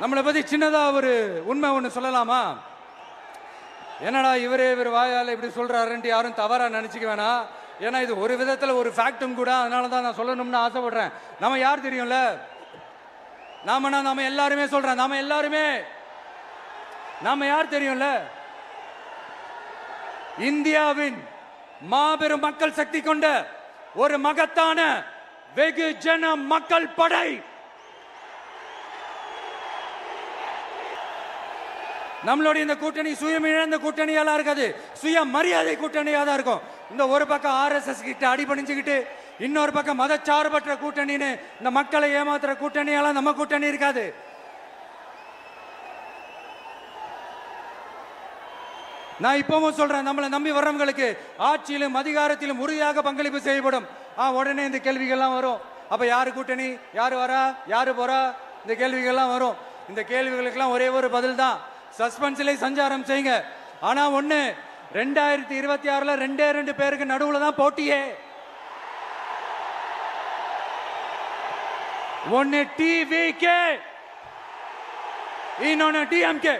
நம்மளை பத்தி சின்னதா ஒரு உண்மை ஒன்று சொல்லலாமா? என்னடா இவரே இவர் வாயால் இப்படி சொல்றாருன்ட்டு யாரும் தவறா நினைச்சுக்க வேணாம் ஏன்னா இது ஒரு விதத்துல ஒரு ஃபேக்டும் கூட அதனால தான் நான் சொல்லணும்னு ஆசைப்படுறேன். நம்ம யார் தெரியும்ல? நாமனா நாம எல்லாருமே சொல்றேன் நாம எல்லாருமே நாம யார் தெரியும்ல? இந்தியாவின் மாபெரும் மக்கள் சக்தி கொண்ட ஒரு மகத்தான வெகு ஜன மக்கள் படை. நம்மளுடைய இந்த கூட்டணி சுயம் இழந்த கூட்டணியெல்லாம் இருக்காது. சுய மரியாதை கூட்டணியாக தான் இருக்கும். இந்த ஒரு பக்கம் ஆர்எஸ்எஸ் கிட்ட அடிபணிஞ்சுக்கிட்டு இன்னொரு பக்கம் மதச்சார்பற்ற கூட்டணின்னு இந்த மக்களை ஏமாத்துற கூட்டணியெல்லாம் நம்ம கூட்டணி இருக்காது. நான் இப்பவும் சொல்றேன் நம்மளை நம்பி வர்றவங்களுக்கு ஆட்சியிலும் அதிகாரத்திலும் உறுதியாக பங்களிப்பு செய்யப்படும். ஆ உடனே இந்த கேள்விகள்லாம் வரும். அப்ப யாரு கூட்டணி? யாரு வரா? யாரு போறா? இந்த கேள்விகள்லாம் வரும். இந்த கேள்விகளுக்கெல்லாம் ஒரே ஒரு பதில் தான் சஸ்பென்ஸ்ல சஞ்சாரம் செய்யுங்க. ஆனா ஒண்ணு ரெண்டாயிரத்தி இருபத்தி ஆறுல ரெண்டே ரெண்டு பேருக்கு நடுவுல தான் போட்டியே. ஒன்னு டிவிகே இன்னொன்னு டிஎம்கே